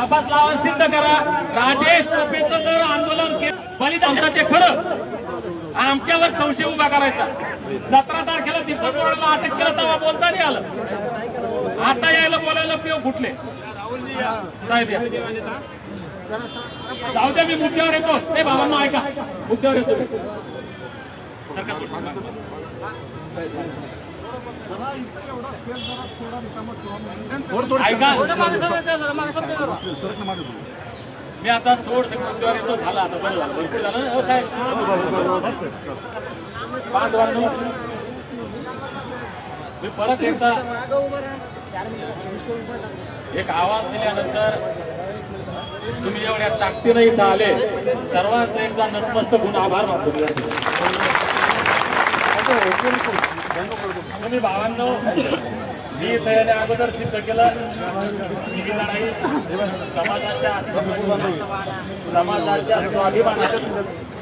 तपास लावा सिद्ध करा. राजेश टोपेचं जर आंदोलन केलं बलिदानचं ते खरं. आमच्यावर संशय उभा करायचा. सतरा तारखेला दीपक कोरडला अटक केलं तेव्हा बोलता नाही आलं. आता यायला बोलायला पिओ फुटले. साहेब जाऊ द्या मी मुद्द्यावर येतो. ते बाबांना ऐका. मुद्द्यावर येतो सरकार थोडं. मी आता थोडस मुद्द्यावर येतो झाला आता बरं झालं भरपूर झालं ना, साहेब पाच वाजता मी परत एकदा एक आवाज दिल्यानंतर तुम्ही एवढ्या ताकदीनं इथं आले सर्वांचे एकदा नतमस्तक होऊन आभार मानतो. तुम्ही भावांनो मी इथं येण्या अगोदर सिद्ध केलं की ही लढाई समाजाच्या समाजाच्या स्वाभिमानाच्या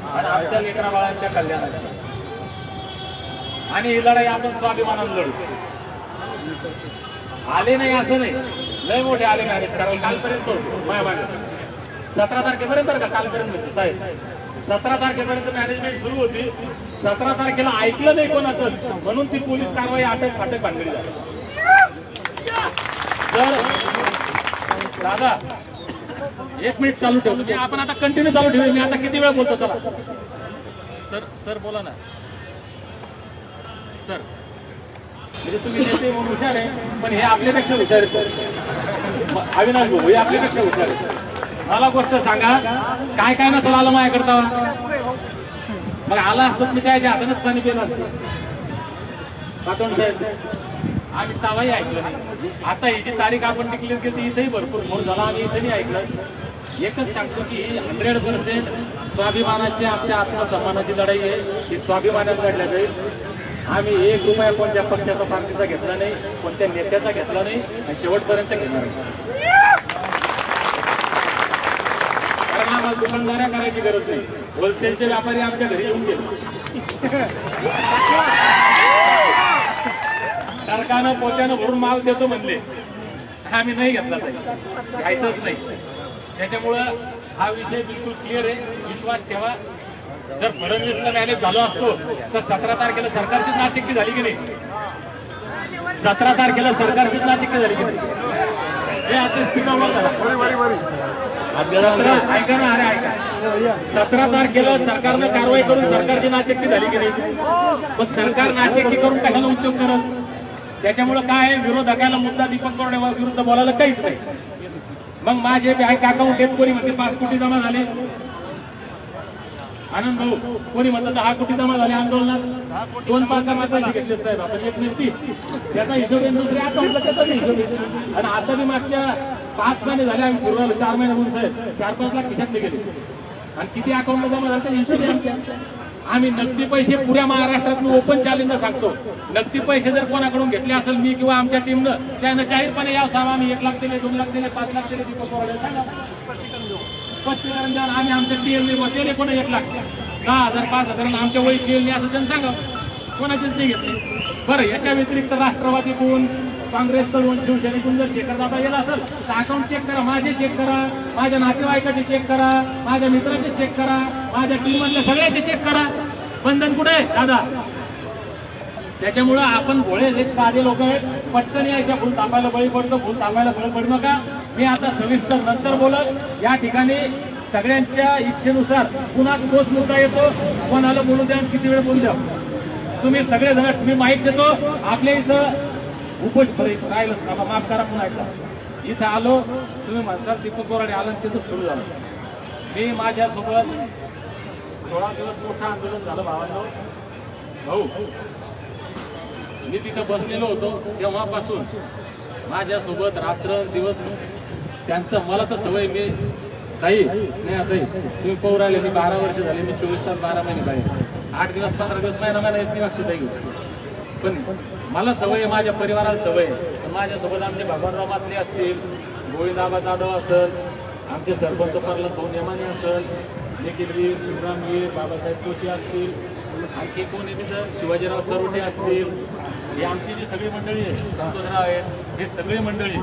आणि आमच्या लेकरा बाळांच्या कल्याणाच्या आणि ही लढाई आपण स्वाभिमानानं लढू. आले नाही असं नाही. लय मोठे आले नाही. कारण कालपर्यंत माझ्या मागे. सतरा तारखेपर्यंत का? कालपर्यंत साहेब. सतरा तारखेपर्यंत मॅनेजमेंट सुरू होती. सतरा तारखेला ऐकलं नाही कोणाचं. म्हणून ती पोलीस कारवाई अटक फाटक भानगडी झाली. तर दादा एक मिनिट चालू ठेवतो. आपण आता कंटिन्यू चालू ठेवू मी आता किती वेळ बोलतो चला. सर सर बोला ना. सर. म्हणजे तुम्ही नेते म्हणून हुशार आहे पण हे आपल्यापेक्षा हुशार आहेत. अविनाश भाऊ हे आपल्यापेक्षा हुशार आहे मला गोष्ट सांगा. काय काय नसेल आलं माझ्याकडता मग आला असतं मी त्याच्या हातानच पाणी पेलं असतं? पाटण साहेब आम्ही तवाही ऐकलं नाही. आता ही जी तारीख आपण डिक्लेअर केली इथेही भरपूर फोन झाला आणि इथेही ऐकलं. एकच सांगतो की ही हंड्रेड पर्सेंट स्वाभिमानाची आमच्या आत्मसन्मानाची लढाई आहे. ही स्वाभिमानात लढल्या जाईल. आम्ही एक रुपया कोणत्या पक्षाचा पार्टीचा घेतला नाही कोणत्या नेत्याचा घेतला नाही आणि शेवटपर्यंत घेणार नाही कारण आम्हाला दुकानदाऱ्या करायची गरज नाही. होलसेलचे व्यापारी आमच्या घरी येऊन गेले. सरकारनं पोत्यानं भरून माल देतो म्हणले. आम्ही नाही घेतला पाहिजे घ्यायचंच नाही. त्याच्यामुळं हा विषय बिलकुल क्लिअर आहे. विश्वास ठेवा. जर फडणवीसला मॅनेज झालो असतो तर सतरा तारखेला सरकारचीच नाचिक्की झाली की नाही? सतरा तारखेला सरकारचीच नाचिक्की झाली की नाही? हे आता स्पीकरवर झाला ऐका ना अरे ऐका सतरा तारखेला सरकारनं कारवाई करून सरकारची नाचक्की झाली की नाही? पण सरकार नाचक्की करून कशाला उद्योग करत त्याच्यामुळे काय आहे? विरोधकाला मुद्दा दीपक कोरडे विरुद्ध बोलायला काहीच नाही. मग माझे बँक अकाउंट आहेत कोणी म्हणते पाच कोटी जमा झाले? आनंद भाऊ कोणी म्हणतात दहा कोटी जमा झाले आंदोलनात? दोन पाच माताशी घेतले साहेब आपण एक व्यक्ती त्याचा हिशोब दुसऱ्या अकाउंटला त्याचा हिशोब आणि आता मी मागच्या पाच महिने झाले आम्ही फिरवायला चार महिने म्हणून साहेब चार पाच लाख खिशातले गेले आणि किती अकाउंटला जमा झालं हिशोब आमच्या. आम्ही नगदी पैसे पुऱ्या महाराष्ट्रात मी ओपन चॅलेंज सांगतो. नगदी पैसे जर कोणाकडून घेतले असेल मी किंवा आमच्या टीमनं त्यानं जाहीरपणे या सावा आम्ही एक लाख दिले दोन लाख दिले पाच लाख दिले दीपक सांगा. स्पष्टीकरण द्या. आम्ही आमच्या टीएलने बसलेले कोण एक लाख? दहा हजार पाच हजार आमच्या वय टीएलने असं त्यांनी सांगा. कोणाचेच नाही घेतले. बरं याच्या व्यतिरिक्त राष्ट्रवादी कोण काँग्रेस कडून शिवसेनेकडून जर चेक करता येईल असेल तर अकाउंट चेक करा. माझे चेक करा. माझ्या नातेवाईकाचे चेक करा. माझ्या मित्राचे चेक करा. माझ्या टीम मधल्या सगळ्याचे चेक करा. बंधन कुठे आहे? दादा. त्याच्यामुळं आपण भोळे एक साधे लोक आहेत. पटकन यायच्या फुल थांबायला बळी पडतो. फुल थांबायला बळी पडू नका. मी आता सविस्तर नंतर बोलत या ठिकाणी सगळ्यांच्या इच्छेनुसार पुन्हा तोच मुद्दा येतो. कोणाला बोलू द्या किती वेळ बोलू द्या. तुम्ही सगळे जण तुम्ही माहीत देतो आपल्या इथं उपोष राहिलं बाबा माफ करा पुन्हा एकदा. इथं आलो तुम्ही म्हणसाल दीपक बोराडे आलं तिथं सुरू झालं. मी माझ्यासोबत सोळा दिवस मोठं आंदोलन झालं भावांनो. भाऊ मी तिथं बसलेलो होतो तेव्हापासून. माझ्यासोबत रात्र दिवस त्यांचं मला तर सवय मी ताई नाही आता तुम्ही पाहू राहिले मी बारा वर्ष झाले मी चोवीस तास बारा महिने पाहिजे आठ दिवस पंधरा दिवस महिना महिना येत नाही वाटतं ताई. पण मला सवय आहे माझ्या परिवाराला सवय आहे. माझ्यासोबत आमचे भगवानराव मातले असतील गोविंदाबा जाधव असेल आमचे सरपंच परला दोन नेमाने असेल निखिलवीर शिवरामवीर बाबासाहेब जोशी असतील आणखी कोणी तिथं? शिवाजीराव तरोटे असतील. ही आमची जी सगळी मंडळी आहे संतोषराव आहेत हे सगळी मंडळी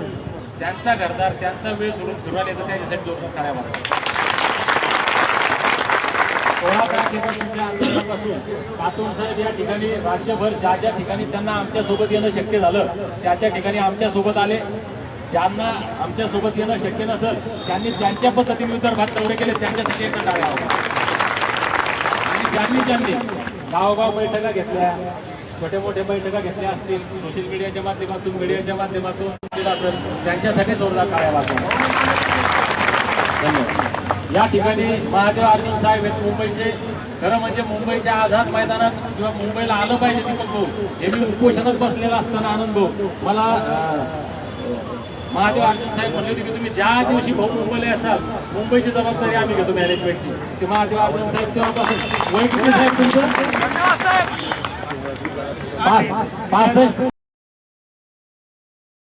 त्यांचा घरदार त्यांचा वेळ सोडून फिरवायला येतं त्याच्यासाठी जोरदार टाळ्या वाजवा. सोळा तारखेपासूनच्या आंदोलनापासून पातूर साहेब या ठिकाणी राज्यभर ज्या ज्या ठिकाणी त्यांना आमच्यासोबत येणं शक्य झालं त्या त्या ठिकाणी आमच्यासोबत आले. ज्यांना आमच्यासोबत येणं शक्य नसेल त्यांनी त्यांच्या पद्धतीने विदर्भात दौरे केले त्यांच्यासाठी एका टाळ्या आणि ज्यांनी ज्यांनी गावगाव बैठका घेतल्या छोट्या मोठ्या बैठका घेतल्या असतील सोशल मीडियाच्या माध्यमातून मीडियाच्या माध्यमातून त्यांच्यासाठी जोरदार टाळ्या वाजवा धन्यवाद. या ठिकाणी महादेव अर्जुन साहेब आहेत मुंबईचे. खरं म्हणजे मुंबईच्या आझाद मैदानात किंवा मुंबईला आलं पाहिजे दीपक भाऊ. हे मी उपोषणात बसलेला असताना आनंद भाऊ. मला महादेव अर्जुन साहेब म्हणले होते की तुम्ही ज्या दिवशी भाऊ मुंबईला असाल मुंबईची जबाबदारी आम्ही घेतो मॅनेजमेंटची ते महादेव अर्जुन साहेब तेव्हापासून. वैकुंठ साहेब तुमचं? पासष्ट